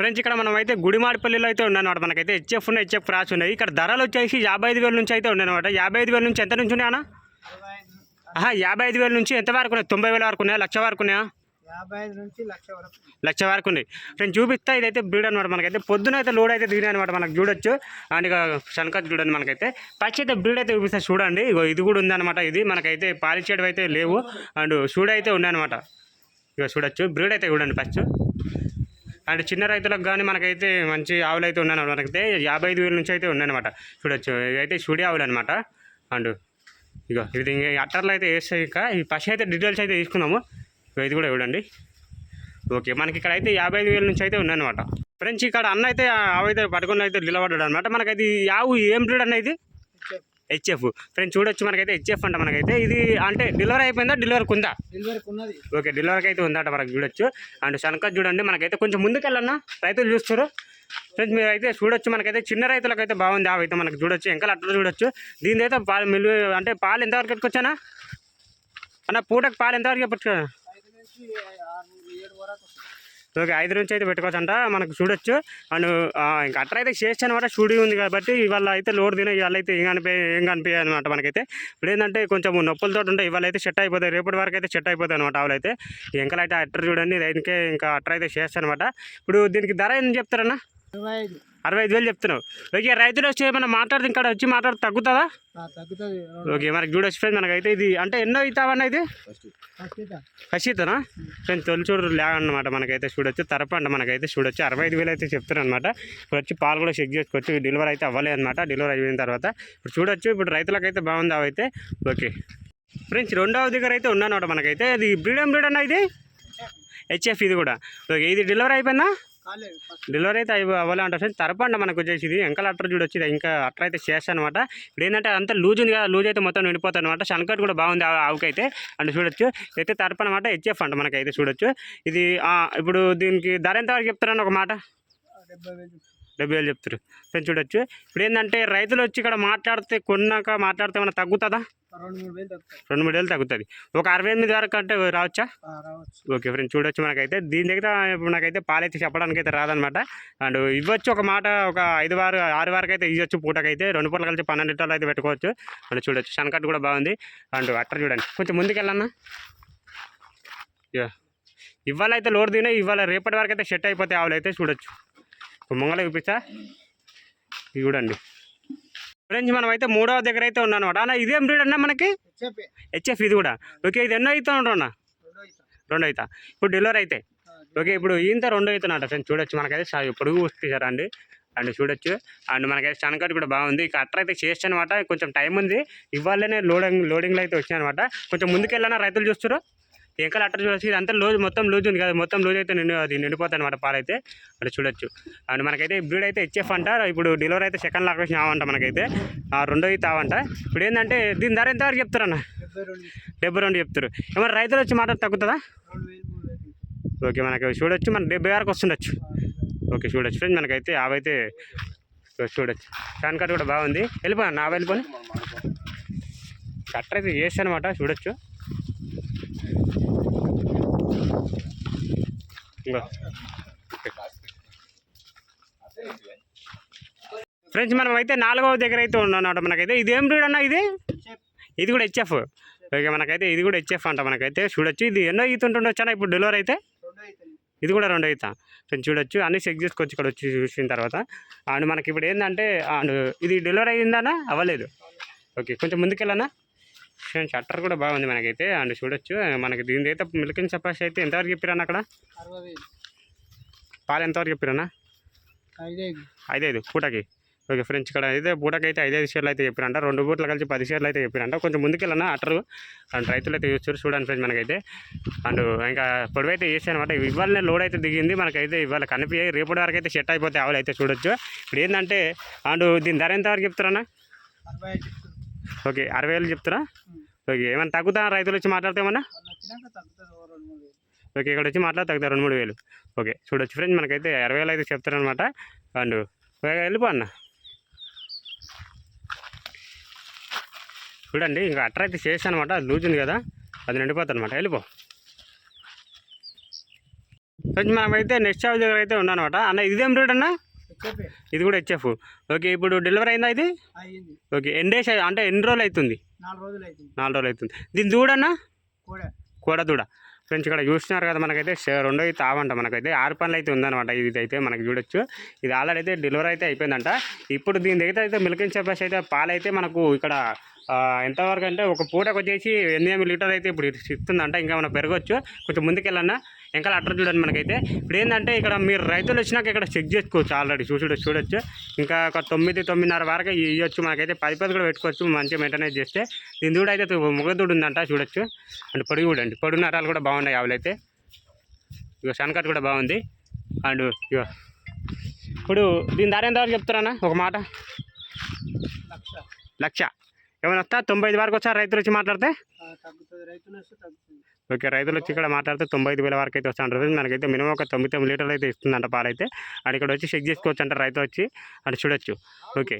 Friends ఇక్కడ మనం అయితే గుడిమాడిపల్లిలో అయితే ఉన్నాయన్నమాట మనకైతే హెచ్ఎఫ్ ఉన్నాయి హెచ్ఎఫ్ రాసి ఉన్నాయి. ఇక్కడ ధరలు వచ్చేసి యాభై ఐదు వేల నుంచి అయితే ఉన్నాయన్నమాట. యాభై ఐదు వేల నుంచి ఎంత నుంచి ఉన్నాయా ఆహా యాభై ఐదు వేల నుంచి ఎంత వరకు ఉన్నాయి? తొంభై వేల వరకు ఉన్నాయా? లక్ష వరకు ఉన్నాయా? యాభై ఐదు నుంచి లక్ష వరకు. లక్ష వరకు ఉంది ఫ్రెండ్స్ చూపిస్తా ఇదైతే బ్రీడ్ అనమాట మనకైతే. పొద్దున అయితే లోడ్ అయితే దిగినాయి అనమాట మనకు చూడొచ్చు. అండ్ ఇక శనకత్ చూడండి మనకైతే. పచ్చి అయితే బ్రీడ్ అయితే చూపిస్తా చూడండి. ఇగో ఇది కూడా ఉందన్నమాట ఇది. మనకైతే పాలిచేయడం అయితే లేవు. అండ్ షూడ్ అయితే ఉన్నాయన్నమాట. ఇక చూడొచ్చు. బ్రీడ్ అయితే చూడండి ఫస్ట్. అండ్ చిన్న రైతులకు కానీ మనకైతే మంచి ఆవులు అయితే ఉన్నాయి మనకైతే యాభై ఐదు వేల నుంచి అయితే ఉన్నాయన్నమాట. చూడొచ్చు. ఇవైతే షుడి ఆవులు అనమాట అండ్. ఇగో ఇది ఇంకా అట్టర్లు అయితే వేస్తాయి ఇంకా ఈ పసి అయితే డీటెయిల్స్ అయితే తీసుకున్నాము. ఇది కూడా చూడండి. ఓకే మనకి ఇక్కడ అయితే యాభై ఐదు వేల నుంచి అయితే ఉన్నాయన్నమాట. ఫ్రెండ్స్ ఇక్కడ అన్న అయితే ఆవు అయితే పట్టుకుని అయితే నిలబడ్డాడు అనమాట మనకైతే ఈ ఆవు ఏం బ్రీడ్ అన్న ఇది? హెచ్ఎఫ్ ఫ్రెండ్స్ చూడొచ్చు మనకైతే హెచ్ఎఫ్ అంట మనకైతే. ఇది అంటే డెలివరీ అయిపోయిందా డెలివరీకి ఉందా ఓకే డెలివరీకి అయితే ఉందట మనకు చూడొచ్చు. అండ్ శనక చూడండి మనకైతే కొంచెం ముందుకెళ్ళన్నా రైతులు చూస్తారు ఫ్రెండ్స్ మీరు అయితే చూడొచ్చు మనకైతే చిన్న రైతులకు అయితే బాగుంది అయితే మనకు చూడొచ్చు. ఇంకా అట్లా చూడొచ్చు. దీని అయితే పాలు మిల్లు అంటే పాలు ఎంతవరకు పెట్టుకొచ్చానా అన్న పూటకు పాలు ఎంతవరకు పెట్టుకో సో ఓకే ఐదు నుంచి అయితే పెట్టుకోవచ్చంట. మనకు చూడొచ్చు. అండ్ ఇంకా అట్లా అయితే చేసి అనమాట స్టూడియో ఉంది కాబట్టి ఇవాళ అయితే లోడ్ తినే ఇవాళ అయితే ఏం కనిపి ఏం కనిపించాయి అనమాట మనకైతే. ఇప్పుడు ఏంటంటే కొంచెం నొప్పులతో ఉంటే ఇవాళ అయితే సెట్ అయిపోతాయి. రేపటి వరకు అయితే సెట్ అయిపోతాయి అనమాట ఆవులైతే ఇంకలైతే అట్ర చూడండి దీనికే ఇంకా అట్ర అయితే చేస్తాను అనమాట ఇప్పుడు దీనికి ధర ఏం చెప్తారన్నా? అరవై ఐదు వేలు చెప్తున్నావు. ఓకే రైతులు వచ్చి ఏమైనా మాట్లాడితే ఇక్కడ వచ్చి మాట్లాడితే తగ్గుతుందా? ఆ, తగ్గుతుంది. ఓకే మనకి చూడొచ్చు ఫ్రెండ్ మనకైతే ఇది. అంటే ఎన్నో అవుతావన్నా ఇది? ఖచ్చితనా ఫ్రెండ్స్ తొలి చూడు లేక అనమాట మనకైతే చూడొచ్చు తరపు అంట మనకైతే చూడొచ్చు. అరవై ఐదు వేలు అయితే చెప్తారు అనమాట ఇప్పుడు వచ్చి పాలు కూడా చెక్ చేసుకోవచ్చు డెలివరీ అయితే అవ్వలేదు అనమాట డెలివరీ అయిపోయిన తర్వాత ఇప్పుడు చూడొచ్చు ఇప్పుడు రైతులకైతే బాగుంది అవైతే? ఓకే. ఫ్రెండ్స్ రెండవ దగ్గర అయితే ఉన్నానమాట మనకైతే. ఇది బ్రీడ్ ఏం బ్రీడ్ అన్న ఇది? హెచ్ఎఫ్ ఇది కూడా. ఓకే ఇది డెలివరీ అయిపోయిందా? డెలివరీ అయితే అవ్వ- అవ్వలే అంట తరపండి మనకు వచ్చేసి ఇది వెంకల అట్టర్ చూడొచ్చు ఇది ఇంకా అట్టర్ అయితే చేస్తాను అనమాట ఇప్పుడు ఏంటంటే అంతా లూజ్ ఉంది కదా లూజ్ అయితే మొత్తం నిండిపోతుంది అనమాట శనకట్ కూడా బాగుంది ఆ ఆవుకైతే. అంటే చూడొచ్చు. అయితే తరపు అనమాట హెచ్ఎఫ్ అంట మనకైతే చూడొచ్చు. ఇది ఇప్పుడు దీనికి ధర ఎంత వరకు చెప్తారని ఒక మాట? డెబ్బై వేలు చెప్తారు ఫ్రెండ్స్ చూడొచ్చు. ఇప్పుడు ఏంటంటే రైతులు వచ్చి ఇక్కడ మాట్లాడితే కొన్నాక మాట్లాడితే ఏమైనా తగ్గుతుందా? రెండు మూడు వేలు తగ్గుతాయి. రెండు మూడు వేలు తగ్గుతుంది. ఒక అరవై ఎనిమిది వరకు అంటే రావచ్చా? ఓకే ఫ్రెండ్స్ చూడొచ్చు మనకైతే. దీని దగ్గర ఇప్పుడు నాకైతే పాలైతే చెప్పడానికి అయితే రాదనమాట అండ్ ఇవ్వచ్చు ఒక మాట ఒక ఐదు వారు ఆరు వరకు అయితే ఇవ్వచ్చు పూటకైతే. రెండు పూటలు కలిసి పన్నెండు లీటర్లు అయితే పెట్టుకోవచ్చు. అండ్ చూడొచ్చు. శనకట్ కూడా బాగుంది. అండ్ అట్టర్ చూడండి. కొంచెం ముందుకెళ్ళన్నా. యా. ఇవాళ అయితే లోడ్ తినే ఇవాళ రేపటి వరకు అయితే సెట్ అయిపోతాయి ఆవులు అయితే చూడొచ్చు. ముంగల చూపిస్తా. ఇవి చూడండి. ఫ్రెండ్స్ మనం అయితే మూడవ దగ్గర అయితే ఉన్నాను అనమాట అన్న ఇదేం బ్రీడ్ అన్న మనకి? హెచ్ఎఫ్ ఇది కూడా. ఓకే ఇది ఎన్నో అవుతా రెండో ఇస్తా రెండు అవుతా ఇప్పుడు డెలివరీ అయితే. ఓకే ఇప్పుడు ఈంత రెండు అవుతున్నట ఫ్రెండ్స్. చూడొచ్చు మనకైతే పొడుగు వస్తుంది అండి. అండ్ చూడొచ్చు. అండ్ మనకైతే శనకట్ కూడా బాగుంది. ఇక అట్ర అయితే చేస్తాను అనమాట కొంచెం టైం ఉంది. ఇవాళనే లోడింగ్ లోడింగ్లో అయితే వచ్చాయి అనమాట కొంచెం ముందుకెళ్ళినా రైతులు చూస్తారు ఎంకలు అట్ట చూడొచ్చు. ఇది అంతా లూజ్ మొత్తం లూజ్ ఉంది కదా. మొత్తం లూజ్ అయితే నిండు అది నిండిపోతుంది అనమాట పాలైతే. అక్కడ చూడొచ్చు. అండ్ మనకైతే బ్రీడ్ అయితే హెచ్ఎఫ్ అంట ఇప్పుడు డెలివరీ అయితే సెకండ్ లాకేషన్ ఆవంట మనకైతే. ఆ రెండో అయితే ఆవంట. ఇప్పుడు ఏంటంటే దీని ధర ఎంతవరకు చెప్తారన్న? డెబ్బై రెండు చెప్తారు. ఏమైనా రైతులు వచ్చి మాట తగ్గుతుందా? ఓకే మనకి చూడొచ్చు. మన డెబ్బై వరకు వస్తుండొచ్చు. ఓకే చూడొచ్చు ఫ్రెండ్ మనకైతే అవైతే చూడొచ్చు. పాన్ కార్డ్ కూడా బాగుంది. వెళ్ళిపోయాను నా వెళ్ళిపోయి కట్టర్ అయితే చేస్తాను అనమాట చూడొచ్చు. ఫ్రెండ్స్ మనం అయితే నాలుగవ దగ్గర అయితే ఉన్నాం మనకైతే. ఇది ఏం బ్రీడ్ అన్న ఇది? ఇది కూడా హెచ్ఎఫ్ ఓకే మనకైతే ఇది కూడా హెచ్ఎఫ్ అంట మనకైతే. చూడొచ్చు. ఇది ఎన్నో ఈతుంటుండొచ్చు అన్న ఇప్పుడు డెలివరీ అయితే? ఇది కూడా రెండు అవుతా ఫ్రెండ్స్ చూడొచ్చు. అన్ని చెక్ చేసుకోవచ్చు ఇక్కడ వచ్చి చూసిన తర్వాత. అండ్ మనకి ఇప్పుడు ఏంటంటే అండ్ ఇది డెలివరీ అయిందానా అవ్వలేదు. ఓకే కొంచెం ముందుకెళ్ళనా? అట్టర్ కూడా బాగుంది మనకైతే. అండ్ చూడొచ్చు. మనకి దీని అయితే మిల్కింగ్ కెపాసిటీ అయితే ఎంతవరకు చెప్పిరన్నా అక్కడ? పాలు ఎంతవరకు చెప్పిరన్నా? ఐదైదు. పూటకి. ఓకే ఫ్రెండ్స్ ఇక్కడ అయితే పూటకి అయితే ఐదైదు షేర్లు అయితే చెప్పిరంట. రెండు పూటలు కలిసి పది షేర్లు అయితే చెప్పిరంట. కొంచెం ముందుకెళ్ళనా అట్టరు అండ్ రైతులు అయితే చూస్తారు చూడండి ఫ్రెండ్స్ మనకైతే. అండ్ ఇంకా పొడవు అయితే చేసాను అనమాట ఇవాళనే లోడ్ అయితే దిగింది. మనకైతే ఇవాళ కనిపించాయి రేపటి వరకు అయితే సెట్ అయిపోతే ఆవులు అయితే చూడొచ్చు. ఇప్పుడు ఏంటంటే అండ్ దీని ధర ఎంత వరకు చెప్తారన్నా? ఓకే అరవై వేలు చెప్తారా ఓకే ఏమైనా తగ్గుతా? రైతులు వచ్చి మాట్లాడితే ఏమన్నా? ఓకే ఇక్కడ వచ్చి మాట్లాడి తగ్గుతారు రెండు మూడు వేలు. ఓకే చూడొచ్చు ఫ్రెండ్స్ మనకైతే అరవై వేలు అయితే చెప్తారనమాట అండ్ వెళ్ళిపో అన్న. చూడండి ఇంకా అట్ర అయితే చేశాను అనమాట అది లూజ్ ఉంది కదా అది నిండిపోతుంది అనమాట వెళ్ళిపో. ఫ్రెండ్స్ మనమైతే నెక్స్ట్ షాప్ దగ్గర అయితే ఉన్నానమాట అన్న ఇదేం రేట్ అన్న? ఇది కూడా హెచ్ఎఫ్. ఓకే ఇప్పుడు డెలివరీ అయిందా ఇది? ఓకే ఎన్ని డేస్ అంటే ఎన్ని రోజులు అవుతుంది? నాలుగు రోజులు అవుతుంది. నాలుగు రోజులు అవుతుంది. దీని దూడన్నా కూడా. దూడ. ఫ్రెండ్స్ ఇక్కడ చూస్తున్నారు కదా మనకైతే రెండో తావంట. మనకైతే ఆరు పనులు అయితే ఉందన్నమాట. ఇది అయితే మనకి చూడొచ్చు. ఇది ఆల్రెడీ అయితే డెలివరీ అయితే అయిపోయిందంట. ఇప్పుడు దీని దగ్గర అయితే మిల్కింగ్ చెప్పేసి అయితే పాలు అయితే మనకు ఇక్కడ ఎంతవరకు అంటే ఒక పూటకు వచ్చేసి ఎనిమిది లీటర్ అయితే ఇప్పుడు ఇస్తుందంట ఇంకా మనం పెరగవచ్చు కొంచెం ముందుకెళ్ళన్నా. ఇంకా అట్ర చూడండి మనకైతే. ఇప్పుడు ఏంటంటే ఇక్కడ మీరు రైతులు వచ్చినాక ఇక్కడ చెక్ చేసుకోవచ్చు ఆల్రెడీ చూసి చూడొచ్చు. ఇంకా ఒక తొమ్మిది తొమ్మిదిన్నర వరకు ఇవ్వచ్చు మనకైతే పది పది కూడా పెట్టుకోవచ్చు. మంచిగా మెయింటైన్ చేస్తే. దీని దూడ అయితే ముగదూడు ఉందంట చూడొచ్చు. అండ్ పొడి చూడండి పొడి నరాలు కూడా బాగున్నాయి ఆవులైతే ఇక శనకట్ కూడా బాగుంది. అండ్ ఇక ఇప్పుడు దీని ధర ఎంతవరకు చెప్తారన్నా ఒక మాట. లక్ష. ఏమైనా వస్తా? తొంభై ఐదు వరకు వచ్చా రైతులు వచ్చి మాట్లాడితే? ఓకే రైతులు వచ్చి ఇక్కడ మాట్లాడితే తొంభై ఐదు వేల వరకు అయితే వస్తా ఉంటుంది మనకైతే మినిమం ఒక తొమ్మిది తొమ్మిది లీటర్లు అయితే ఇస్తుందంట పాలైతే. అండ్ ఇక్కడ వచ్చి చెక్ చేసుకోవచ్చు అంటారు రైతు వచ్చి అటు చూడొచ్చు. ఓకే.